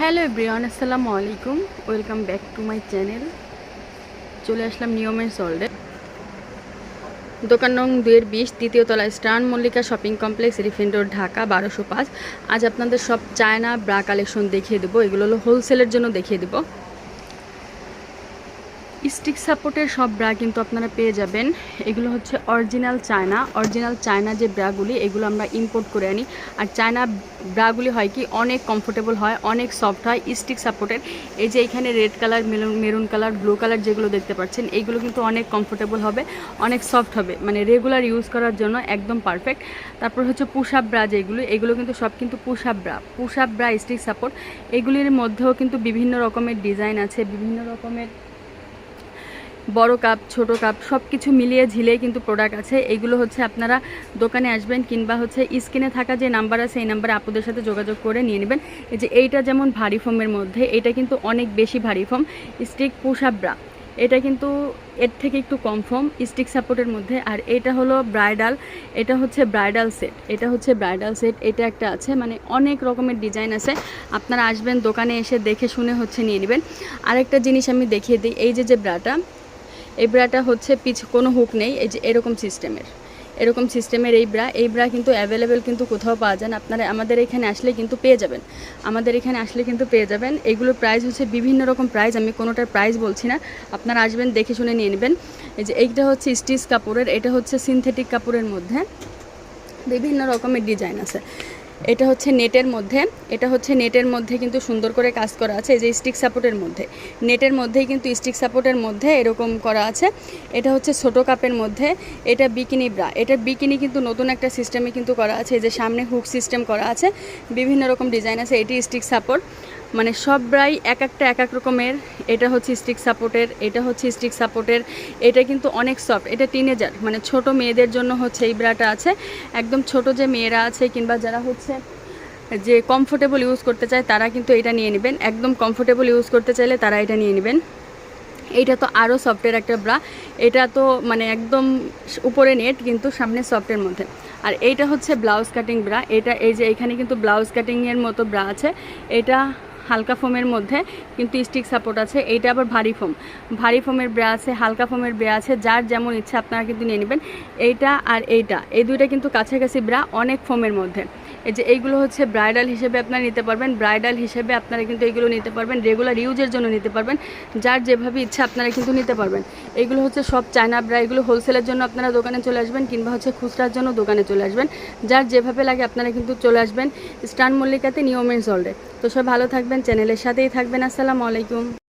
Hello everyone, আসসালামু আলাইকুম। Welcome back to my channel. চলে আসলাম নিয়মের সল্ডে দোকান নং দুয়ের বিশ, দ্বিতীয় তলায় স্টার্ন মল্লিকা শপিং কমপ্লেক্স, রিফিন রোড, ঢাকা, বারোশো পাঁচ। আজ আপনাদের সব চায়না ব্রা কালেকশন দেখিয়ে দেবো। এগুলো হলো হোলসেলের জন্য দেখিয়ে দেবো। স্টিক সাপোর্টের সব ব্রা কিন্তু আপনারা পেয়ে যাবেন। এগুলো হচ্ছে অরিজিনাল চায়না। অরিজিনাল চায়না যে ব্রাগুলি, এগুলো আমরা ইম্পোর্ট করে আনি। আর চায়না ব্রাগুলি হয় কি, অনেক কমফোর্টেবল হয়, অনেক সফট হয়, স্টিক সাপোর্টের। এই যে এখানে red colour maroon colour blue colour যেগুলো দেখতে পাচ্ছেন এইগুলো কিন্তু অনেক কমফোর্টেবল হবে, অনেক সফট হবে। মানে রেগুলার ইউজ করার জন্য একদম পারফেক্ট তারপর হচ্ছে পুশ আপ ব্রা যেগুলো, এগুলো কিন্তু সব কিন্তু push up bra. Push up bra, stick support, এগুলির মধ্যেও কিন্তু বিভিন্ন রকমের ডিজাইন আছে, বিভিন্ন রকমের বড় কাপ ছোট কাপ সব কিছু মিলিয়ে ঝিলে কিন্তু প্রোডাক্ট আছে। এইগুলো হচ্ছে আপনারা দোকানে আসবেন কিংবা হচ্ছে স্ক্রিনে থাকা যে নাম্বার আছে এই নাম্বারে আপুদের সাথে যোগাযোগ করে নিয়ে নেবেন। এই যে এইটা যেমন ভারী ফোমের মধ্যে, এটা কিন্তু অনেক বেশি ভারী ফোম স্টিক পুষাব্রা এটা কিন্তু এর থেকে একটু কম ফোম স্টিক সাপোর্টের মধ্যে। আর এটা হলো ব্রাইডাল এটা হচ্ছে ব্রাইডাল সেট এটা হচ্ছে ব্রাইডাল সেট এটা একটা আছে। মানে অনেক রকমের ডিজাইন আছে। আপনারা আসবেন দোকানে এসে দেখে শুনে হচ্ছে নিয়ে নেবেন। আরেকটা জিনিস আমি দেখিয়ে দিই, এই যে যে ব্রাটা এই ব্রাটা হচ্ছে পিছ, কোনো হুক নেই, এই যে এরকম সিস্টেমের। এরকম সিস্টেমের এই ব্রা এই ব্রা কিন্তু অ্যাভেলেবেল কিন্তু কোথাও পাওয়া যায় না। আপনারা, আমাদের এখানে আসলে কিন্তু পেয়ে যাবেন। আমাদের এখানে আসলে কিন্তু পেয়ে যাবেন। এইগুলোর প্রাইস হচ্ছে বিভিন্ন রকম প্রাইস আমি কোনোটার প্রাইস বলছি না। আপনারা আসবেন, দেখে শুনে নিয়ে নেবেন। এই যে এইটা হচ্ছে স্টিচ কাপড়ের, এটা হচ্ছে সিনথেটিক কাপড়ের মধ্যে। বিভিন্ন রকমের ডিজাইন আছে। এটা হচ্ছে নেটের মধ্যে, এটা হচ্ছে নেটের মধ্যে কিন্তু সুন্দর করে কাজ করা আছে, এই যে স্টিক সাপোর্টের মধ্যে। নেটের মধ্যেই কিন্তু স্টিক সাপোর্টের মধ্যে এরকম করা আছে। এটা হচ্ছে ছোটো কাপের মধ্যে, এটা বিকিনি ব্রা, এটা বিকিনি কিন্তু নতুন একটা সিস্টেমে কিন্তু করা আছে, এই যে সামনে হুক সিস্টেম করা আছে, বিভিন্ন রকম ডিজাইন আছে, এটি স্টিক সাপোর্ট মানে সব ব্রাই এক একটা এক এক রকমের। এটা হচ্ছে স্টিক সাপোর্টের এটা হচ্ছে স্টিক সাপোর্টের এটা কিন্তু অনেক সফট এটা টিনেজার মানে ছোট মেয়েদের জন্য হচ্ছে এই ব্রাটা আছে। একদম ছোট যে মেয়েরা আছে কিংবা যারা হচ্ছে যে কমফোর্টেবল ইউজ করতে চায়, তারা কিন্তু এটা নিয়ে নেবেন। একদম কমফোর্টেবল ইউজ করতে চাইলে তারা এটা নিয়ে নেবেন। এইটা তো আরও সফটের একটা ব্রা। এটা তো মানে একদম উপরে নেট কিন্তু সামনে সফটের মধ্যে। আর এইটা হচ্ছে ব্লাউজ কাটিং ব্রা। এটা এই যে এখানে কিন্তু ব্লাউজ কাটিংয়ের মতো ব্রা আছে। এটা হালকা ফোমের মধ্যে কিন্তু স্টিক সাপোর্ট আছে। এইটা আবার ভারী ফোম। ভারী ফোমের ব্রা আছে, হালকা ফোমের ব্রা আছে, যার যেমন ইচ্ছা আপনারা কিন্তু নিয়ে নেবেন। এইটা আর এইটা, এই দুইটা কিন্তু কাছাকাছি ব্রা অনেক ফোমের মধ্যে। এই যে এইগুলো হচ্ছে ব্রাইডাল হিসেবে আপনারা নিতে পারবেন। ব্রাইডাল হিসেবে আপনারা কিন্তু এগুলো নিতে পারবেন। রেগুলার ইউজের জন্য নিতে পারবেন। যার যেভাবে ইচ্ছা আপনারা কিন্তু নিতে পারবেন। এগুলো হচ্ছে সব চায়না ব্রা এগুলো হোলসেলের জন্য আপনারা দোকানে চলে আসবেন কিংবা হচ্ছে খুচরার জন্য দোকানে চলে আসবেন। যার যেভাবে লাগে আপনারা কিন্তু চলে আসবেন স্টান মল্লিকাতে নিয়মের সল্ডে তো সব ভালো থাকবেন, চ্যানেলের সাথেই থাকবেন। আসসালামু আলাইকুম।